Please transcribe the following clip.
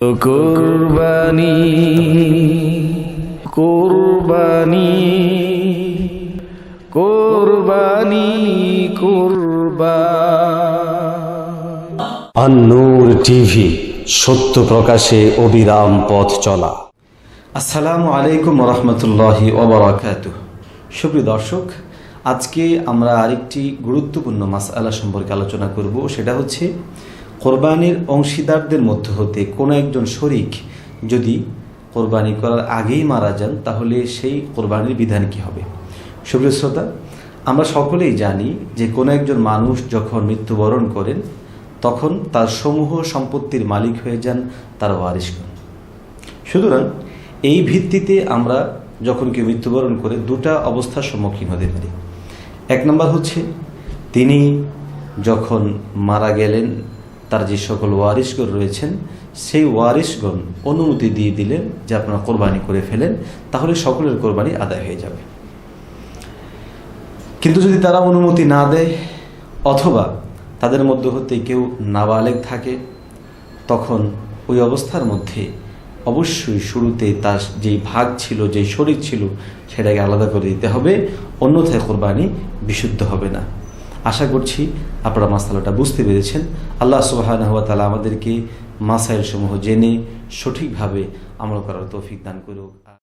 কোরবানি কোরবানি কোরবানি কোরবান। আন্নুর টিভি সত্য প্রকাশে অবিরাম পথ চলা। আসসালামু আলাইকুম রহমতুল্লাহি ওবরাকাত সুপ্রিয় দর্শক আজকে আমরা আরেকটি গুরুত্বপূর্ণ মাস আলা সম্পর্কে আলোচনা করব। সেটা হচ্ছে কোরবানির অংশীদারদের মধ্য হতে কোনো একজন শরিক যদি কোরবানি করার আগেই মারা যান, তাহলে সেই কোরবানির বিধান কি হবে? সুপ্রিয় শ্রোতা, আমরা সকলেই জানি যে কোনো একজন মানুষ যখন মৃত্যুবরণ করেন, তখন তার সমূহ সম্পত্তির মালিক হয়ে যান তার ওয়ারিশগণ। সুতরাং এই ভিত্তিতে আমরা যখন কেউ মৃত্যুবরণ করে, দুটা অবস্থার সম্মুখীন হতে পারি। এক নম্বর হচ্ছে, তিনি যখন মারা গেলেন তার যে সকল ওয়ারিশগণ রয়েছেন, সেই ওয়ারিশগণ অনুমতি দিয়ে দিলেন যে আপনারা কোরবানি করে ফেলেন, তাহলে সকলের কোরবানি আদায় হয়ে যাবে। কিন্তু যদি তারা অনুমতি না দেয়, অথবা তাদের মধ্যে হতে কেউ নাবালেগ থাকে, তখন ওই অবস্থার মধ্যে অবশ্যই শুরুতে তার যেই ভাগ ছিল, যেই শরীর ছিল, সেটাকে আলাদা করে দিতে হবে, অন্যথায় কোরবানি বিশুদ্ধ হবে না। আশা করছি আপনারা মাসালাটা বুঝতে পেরেছেন। আল্লাহ সুবাহ তালা আমাদেরকে মাসাইল সমূহ জেনে সঠিকভাবে আমল করার তৌফিক দান করুক।